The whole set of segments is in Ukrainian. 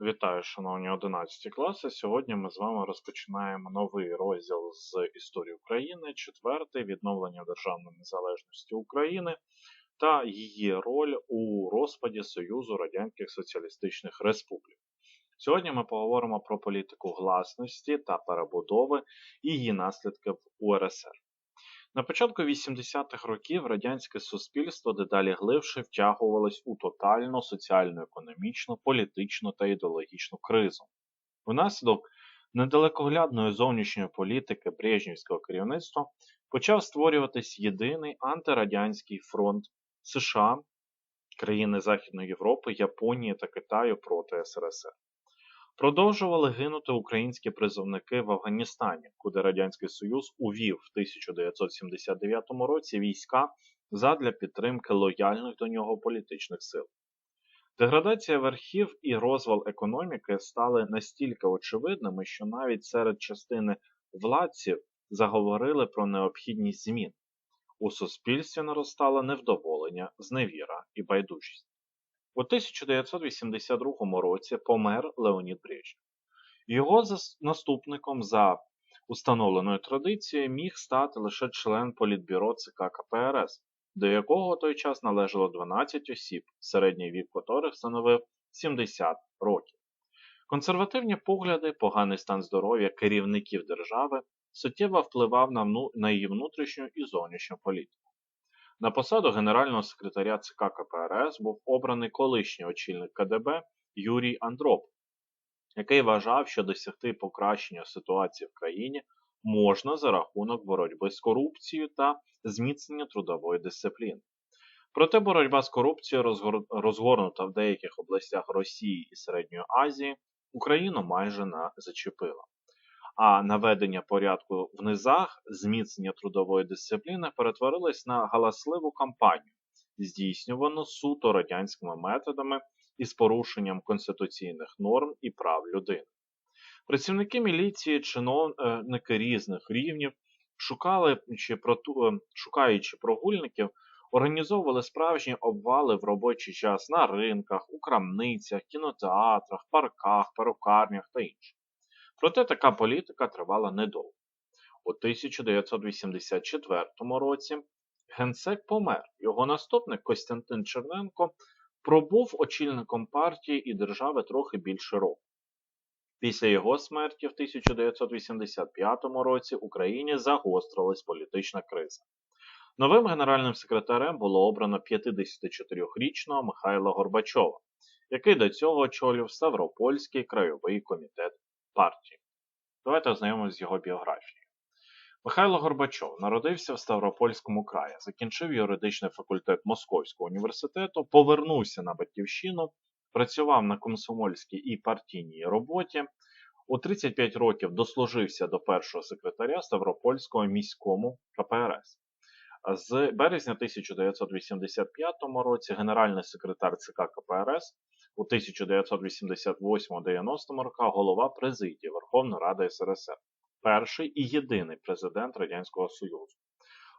Вітаю, шановні 11 класи. Сьогодні ми з вами розпочинаємо новий розділ з історії України, четвертий відновлення державної незалежності України та її роль у розпаді Союзу Радянських Соціалістичних Республік. Сьогодні ми поговоримо про політику гласності та перебудови і її наслідки в УРСР. На початку 80-х років радянське суспільство дедалі глибше втягувалось у тотальну соціально-економічну, політичну та ідеологічну кризу. Внаслідок недалекоглядної зовнішньої політики Брежнівського керівництва почав створюватись єдиний антирадянський фронт США, країни Західної Європи, Японії та Китаю проти СРСР. Продовжували гинути українські призовники в Афганістані, куди Радянський Союз увів в 1979 році війська задля підтримки лояльних до нього політичних сил. Деградація верхів і розвал економіки стали настільки очевидними, що навіть серед частини владців заговорили про необхідність змін. У суспільстві наростало невдоволення, зневіра і байдужість. У 1982 році помер Леонід Брежнєв. Його наступником за установленою традицією міг стати лише член політбюро ЦК КПРС, до якого той час належало 12 осіб, середній вік котрих становив 70 років. Консервативні погляди, поганий стан здоров'я керівників держави суттєво впливав на її внутрішню і зовнішню політику. На посаду генерального секретаря ЦК КПРС був обраний колишній очільник КДБ Юрій Андроп, який вважав, що досягти покращення ситуації в країні можна за рахунок боротьби з корупцією та зміцнення трудової дисципліни. Проте боротьба з корупцією розгорнута в деяких областях Росії і Середньої Азії Україну майже не зачепила а наведення порядку в низах, зміцнення трудової дисципліни перетворилось на галасливу кампанію, здійснювану суто радянськими методами із порушенням конституційних норм і прав людини. Працівники міліції, чиновники різних рівнів, шукали чи е, шукаючи прогульників, організовували справжні обвали в робочий час на ринках, у крамницях, кінотеатрах, парках, перукарнях та інших. Проте така політика тривала недовго. У 1984 році генсек помер. Його наступник Костянтин Черненко пробув очільником партії і держави трохи більше року. Після його смерті в 1985 році в Україні загострилась політична криза. Новим генеральним секретарем було обрано 54-річного Михайла Горбачова, який до цього очолював Ставропольський краєвий комітет партії. Давайте ознайомимося з його біографією. Михайло Горбачов народився в Ставропольському краї, закінчив юридичний факультет Московського університету, повернувся на Батьківщину, працював на комсомольській і партійній роботі. У 35 років дослужився до першого секретаря Ставропольського міському КПРС. З березня 1985 році генеральний секретар ЦК КПРС у 1988-90 роках голова президії Верховної Ради СРСР, перший і єдиний президент Радянського Союзу.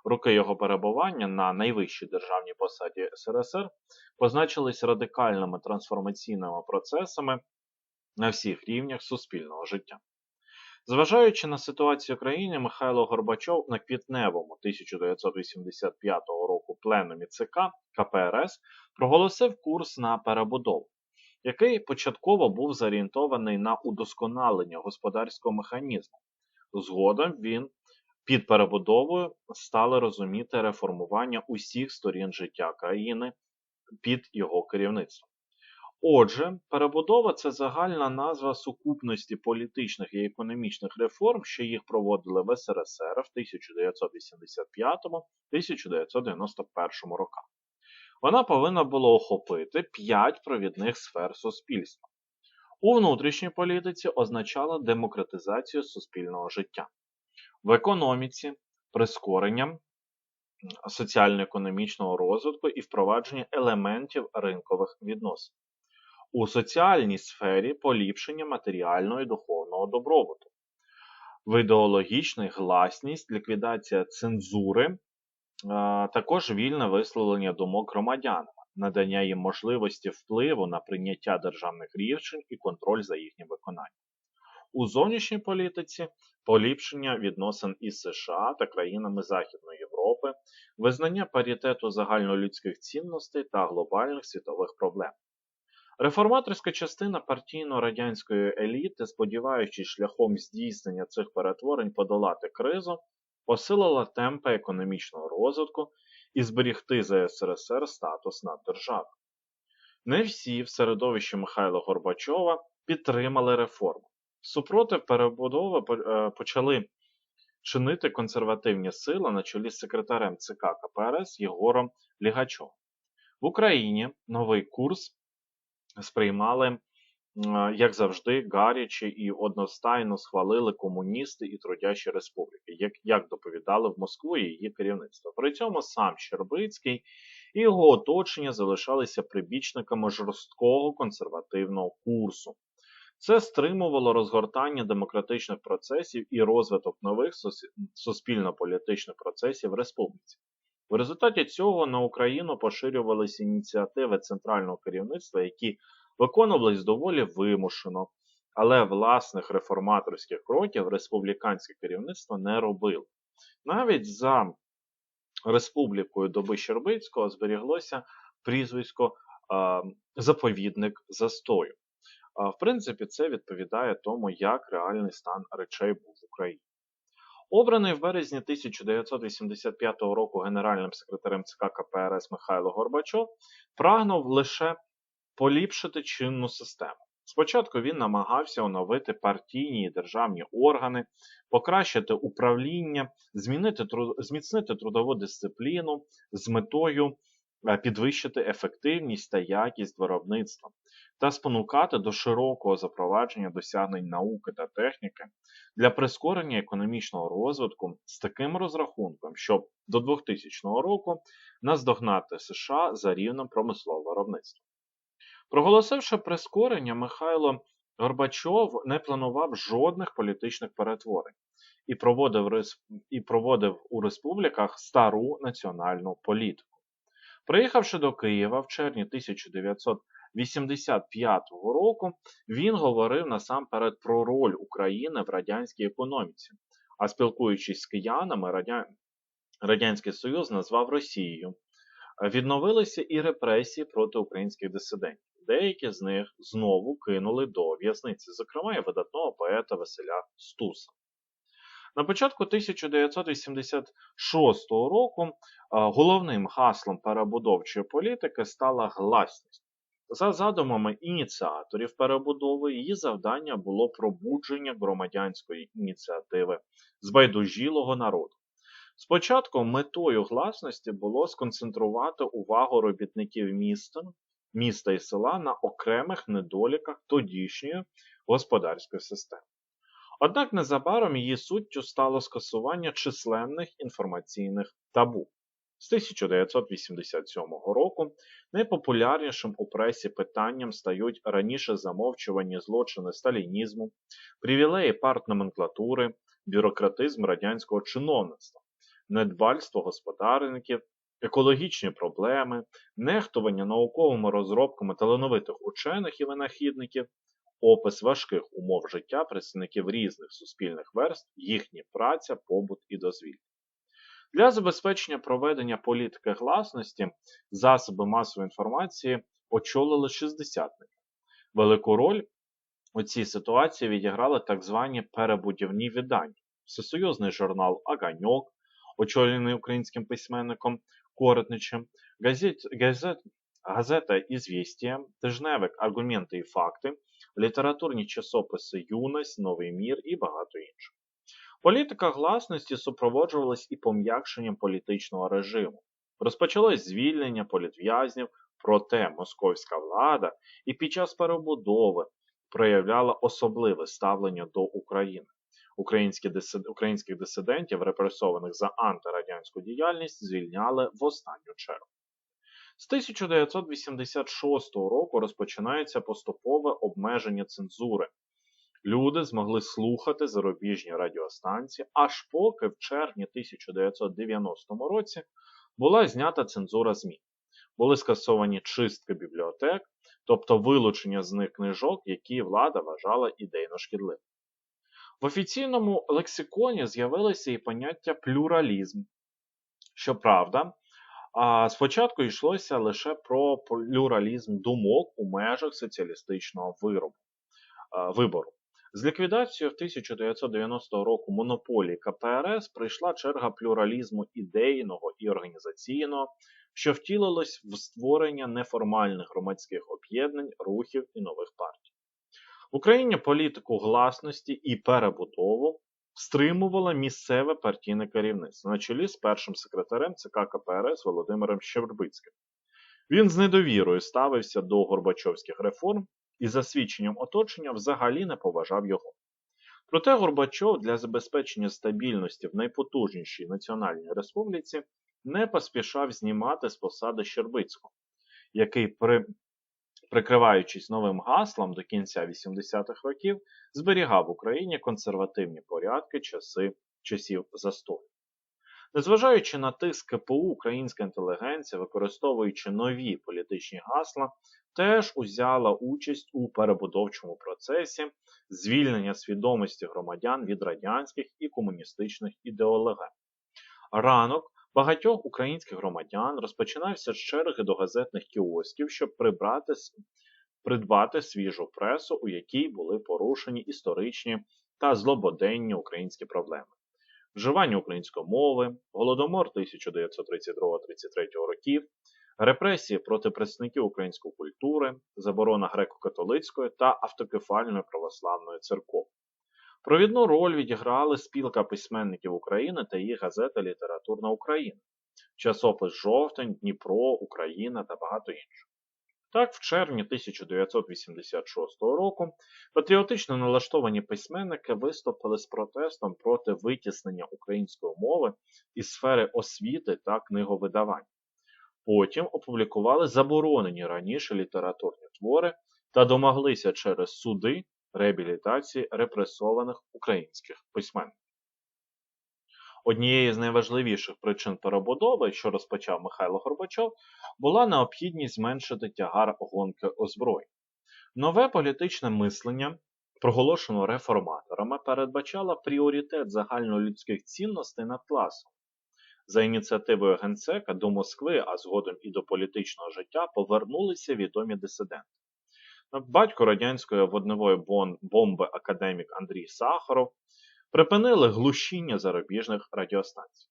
Роки його перебування на найвищій державній посаді СРСР позначились радикальними трансформаційними процесами на всіх рівнях суспільного життя. Зважаючи на ситуацію в країні, Михайло Горбачов на квітневому 1985 року пленумі ЦК КПРС проголосив курс на перебудову який початково був зорієнтований на удосконалення господарського механізму. Згодом він під перебудовою стали розуміти реформування усіх сторін життя країни під його керівництвом. Отже, перебудова це загальна назва сукупності політичних і економічних реформ, що їх проводили в СРСР в 1985-1991 роках. Вона повинна була охопити 5 провідних сфер суспільства. У внутрішній політиці означала демократизацію суспільного життя, в економіці прискоренням соціально-економічного розвитку і впровадження елементів ринкових відносин, у соціальній сфері поліпшення матеріального і духовного добробуту, в ідеологічній гласність, ліквідація цензури також вільне висловлення думок громадянами, надання їм можливості впливу на прийняття державних рішень і контроль за їхнім виконанням. У зовнішній політиці поліпшення відносин із США та країнами Західної Європи, визнання паритету загальнолюдських цінностей та глобальних світових проблем. Реформаторська частина партійно-радянської еліти, сподіваючись шляхом здійснення цих перетворень подолати кризу, посилила темпи економічного розвитку і зберігти за СРСР статус наддержави. Не всі в середовищі Михайла Горбачова підтримали реформу. Супротив перебудови е, почали чинити консервативні сили на чолі з секретарем ЦК КПРС Єгором Лігачовим. В Україні новий курс сприймали, як завжди, гаряче і одностайно схвалили комуністи і трудящі республіки, як як доповідали в Москву і її керівництво. При цьому сам Щербицький і його оточення залишалися прибічниками жорсткого консервативного курсу. Це стримувало розгортання демократичних процесів і розвиток нових суспільно-політичних процесів в республіці. В результаті цього на Україну поширювалися ініціативи центрального керівництва, які виконувались доволі вимушено, але власних реформаторських кроків республіканське керівництво не робило. Навіть за республікою доби Щербицького зберіглося прізвисько заповідник застою. В принципі, це відповідає тому, як реальний стан речей був в Україні. Обраний в березні 1985 року генеральним секретарем ЦК КПРС Михайло Горбачов прагнув лише поліпшити чинну систему. Спочатку він намагався оновити партійні і державні органи, покращити управління, змінити, зміцнити трудову дисципліну з метою е, підвищити ефективність та якість виробництва та спонукати до широкого запровадження досягнень науки та техніки для прискорення економічного розвитку з таким розрахунком, щоб до 2000 року наздогнати США за рівнем промислового виробництва. Проголосивши прискорення, Михайло Горбачов не планував жодних політичних перетворень і проводив і проводив у республіках стару національну політику. Приїхавши до Києва в червні 1985 року, він говорив насамперед про роль України в радянській економіці, а спілкуючись з киянами, Радянський Союз назвав Росією. Відновилися і репресії проти українських дисидентів. Деякі з них знову кинули до в'язниці, зокрема і видатного поета Василя Стуса. На початку 1986 року головним гаслом перебудовчої політики стала гласність. За задумами ініціаторів перебудови, її завдання було пробудження громадянської ініціативи збайдужілого народу. Спочатку метою гласності було сконцентрувати увагу робітників міста міста і села на окремих недоліках тодішньої господарської системи. Однак незабаром її суттю стало скасування численних інформаційних табу. З 1987 року найпопулярнішим у пресі питанням стають раніше замовчувані злочини сталінізму, привілеї партноменклатури, бюрократизм радянського чиновництва, недбальство господарників екологічні проблеми, нехтування науковими розробками талановитих учених і винахідників, опис важких умов життя представників різних суспільних верств, їхня праця, побут і дозвілля. Для забезпечення проведення політики гласності засоби масової інформації очолили шістдесятники. Велику роль у цій ситуації відіграли так звані перебудівні видання. Всесоюзний журнал Аганьок, очолений українським письменником Коротничем, газет, газет, газета «Ізвістія», тижневик Аргументи і факти, літературні часописи Юність, Новий мір і багато інших. Політика гласності супроводжувалась і пом'якшенням політичного режиму. Розпочалось звільнення політв'язнів, проте московська влада і під час перебудови проявляла особливе ставлення до України українські дисид... українських дисидентів, репресованих за антирадянську діяльність, звільняли в останню чергу. З 1986 року розпочинається поступове обмеження цензури. Люди змогли слухати зарубіжні радіостанції, аж поки в червні 1990 році була знята цензура ЗМІ. були скасовані чистки бібліотек, тобто вилучення з них книжок, які влада вважала ідейно шкідливими. В офіційному лексиконі з'явилося і поняття плюралізм. Щоправда, спочатку йшлося лише про плюралізм думок у межах соціалістичного виробу, вибору. З ліквідацією в 1990 року монополії КПРС прийшла черга плюралізму ідейного і організаційного, що втілилось в створення неформальних громадських об'єднань, рухів і нових партій. В Україні політику гласності і перебудову стримувало місцеве партійне керівництво на чолі з першим секретарем ЦК КПРС Володимиром Щербицьким. Він з недовірою ставився до Горбачовських реформ і за свідченням оточення взагалі не поважав його. Проте Горбачов для забезпечення стабільності в найпотужнішій національній республіці не поспішав знімати з посади Щербицького, який, при, прикриваючись новим гаслом до кінця 80-х років, зберігав в Україні консервативні порядки часи, часів застою. Незважаючи на тиск КПУ, українська інтелігенція, використовуючи нові політичні гасла, теж узяла участь у перебудовчому процесі звільнення свідомості громадян від радянських і комуністичних ідеологій. Ранок багатьох українських громадян розпочинався черги до газетних кіосків, щоб прибрати, придбати свіжу пресу, у якій були порушені історичні та злободенні українські проблеми. Вживання української мови, голодомор 1932-33 років, репресії проти представників української культури, заборона греко-католицької та автокефальної православної церкви. Провідну роль відіграли спілка письменників України та її газета Літературна Україна, часопис Жовтень, Дніпро, Україна та багато інших. Так, в червні 1986 року патріотично налаштовані письменники виступили з протестом проти витіснення української мови із сфери освіти та книговидавання. Потім опублікували заборонені раніше літературні твори та домоглися через суди реабілітації репресованих українських письменників. Однією з найважливіших причин перебудови, що розпочав Михайло Горбачов, була необхідність зменшити тягар гонки озброєнь. Нове політичне мислення, проголошено реформаторами, передбачало пріоритет загальнолюдських цінностей над класом. За ініціативою Генсека до Москви, а згодом і до політичного життя, повернулися відомі дисиденти. Батько радянської водневої бомби академік Андрій Сахаров припинили глушіння зарубіжних радіостанцій.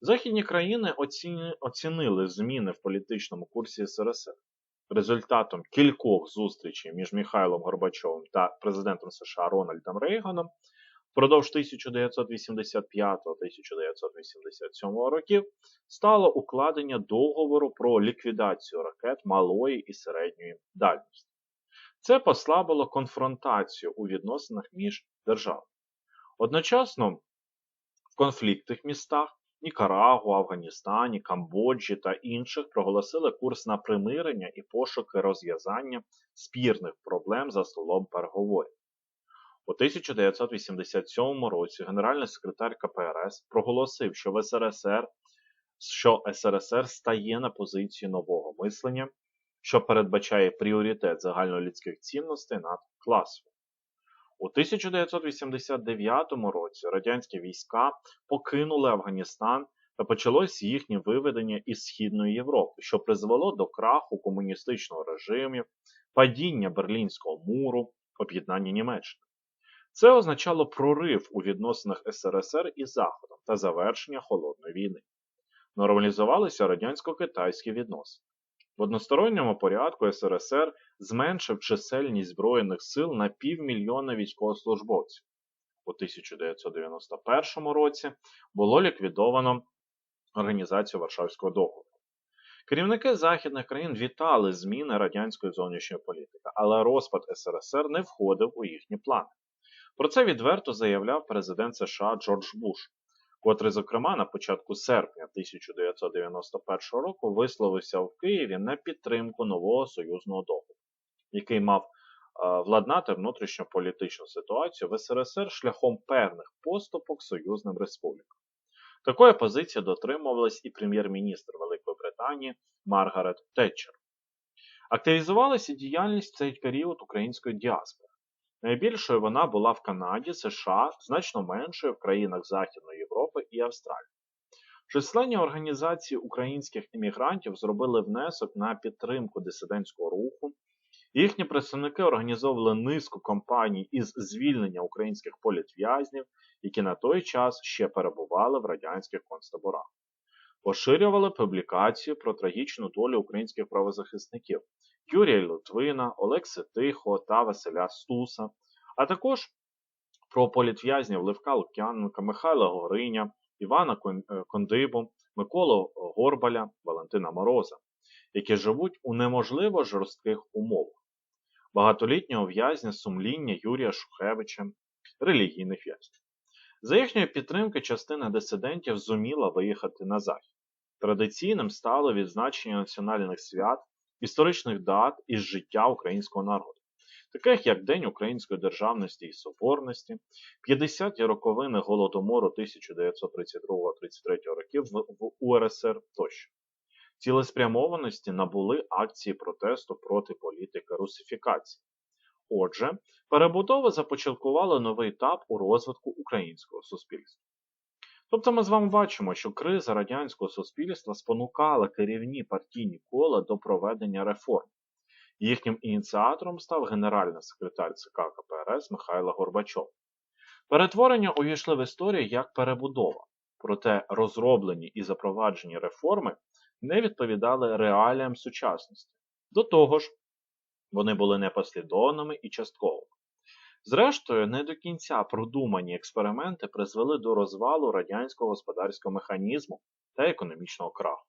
Західні країни оцінили зміни в політичному курсі СРСР. Результатом кількох зустрічей між Михайлом Горбачовим та президентом США Рональдом Рейганом впродовж 1985-1987 років стало укладення договору про ліквідацію ракет малої і середньої дальності. Це послабило конфронтацію у відносинах між державами. Одночасно в конфліктних містах Нікарагу, Афганістані, Камбоджі та інших проголосили курс на примирення і пошуки розв'язання спірних проблем за столом переговорів. У 1987 році генеральний секретар КПРС проголосив, що в СРСР що СРСР стає на позицію нового мислення, що передбачає пріоритет загальнолюдських цінностей над класом. У 1989 році радянські війська покинули Афганістан та почалось їхнє виведення із Східної Європи, що призвело до краху комуністичного режиму, падіння Берлінського муру, об'єднання Німеччини. Це означало прорив у відносинах СРСР із Заходом та завершення холодної війни. Нормалізувалися радянсько-китайські відносини. В односторонньому порядку СРСР зменшив чисельність Збройних сил на півмільйона військовослужбовців. У 1991 році було ліквідовано Організацію Варшавського договору. Керівники західних країн вітали зміни радянської зовнішньої політики, але розпад СРСР не входив у їхні плани. Про це відверто заявляв президент США Джордж Буш, котрий, зокрема, на початку серпня 1991 року висловився в Києві на підтримку нового союзного договору, який мав владнати внутрішньополітичну ситуацію в СРСР шляхом певних поступок союзним республікам. Такої позиції дотримувалась і прем'єр-міністр Великої Британії Маргарет Тетчер. Активізувалася діяльність в цей період української діаспори. Найбільшою вона була в Канаді, США, значно меншою в країнах Західної Європи і Австралії. Численні організації українських іммігрантів зробили внесок на підтримку дисидентського руху. Їхні представники організовували низку кампаній із звільнення українських політв'язнів, які на той час ще перебували в радянських концтаборах. Поширювали публікації про трагічну долю українських правозахисників Юрія Литвина, Олекси Тихо та Василя Стуса, а також про політв'язнів Левка Лук'яненка, Михайла Гориня, Івана е, Кондибу, Миколу Горбаля, Валентина Мороза, які живуть у неможливо жорстких умовах, багатолітнього в'язня сумління Юрія Шухевича, релігійних в'язнів. За їхньої підтримки частина дисидентів зуміла виїхати на захід. Традиційним стало відзначення національних свят, історичних дат із життя українського народу таких як День Української державності і Соборності, 50-ті роковини Голодомору 1932-33 років в УРСР тощо. Цілеспрямованості набули акції протесту проти політики русифікації. Отже, перебудова започаткувала новий етап у розвитку українського суспільства. Тобто ми з вами бачимо, що криза радянського суспільства спонукала керівні партійні кола до проведення реформ, Їхнім ініціатором став генеральний секретар ЦК КПРС Михайло Горбачов. Перетворення увійшли в історію як перебудова, проте розроблені і запроваджені реформи не відповідали реаліям сучасності. До того ж, вони були непослідовними і частковими. Зрештою, не до кінця продумані експерименти призвели до розвалу радянського господарського механізму та економічного краху.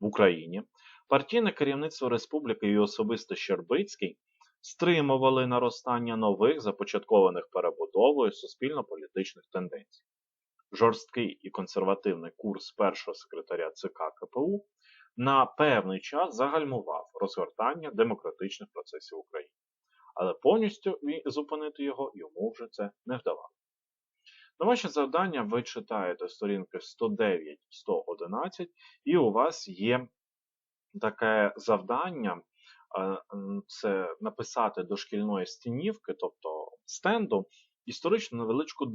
В Україні партійне керівництво республіки і особисто Щербицький стримували наростання нових започаткованих перебудовою суспільно-політичних тенденцій. Жорсткий і консервативний курс першого секретаря ЦК КПУ на певний час загальмував розгортання демократичних процесів в Україні, але повністю зупинити його йому вже це не вдавалося. На ваші завдання ви читаєте сторінки 109-111, і у вас є таке завдання це написати до шкільної стінівки, тобто стенду, історичну невеличку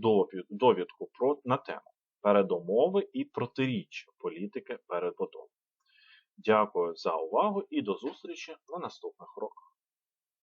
довідку про, на тему передумови і протиріччя політики передбудови. Дякую за увагу і до зустрічі на наступних уроках.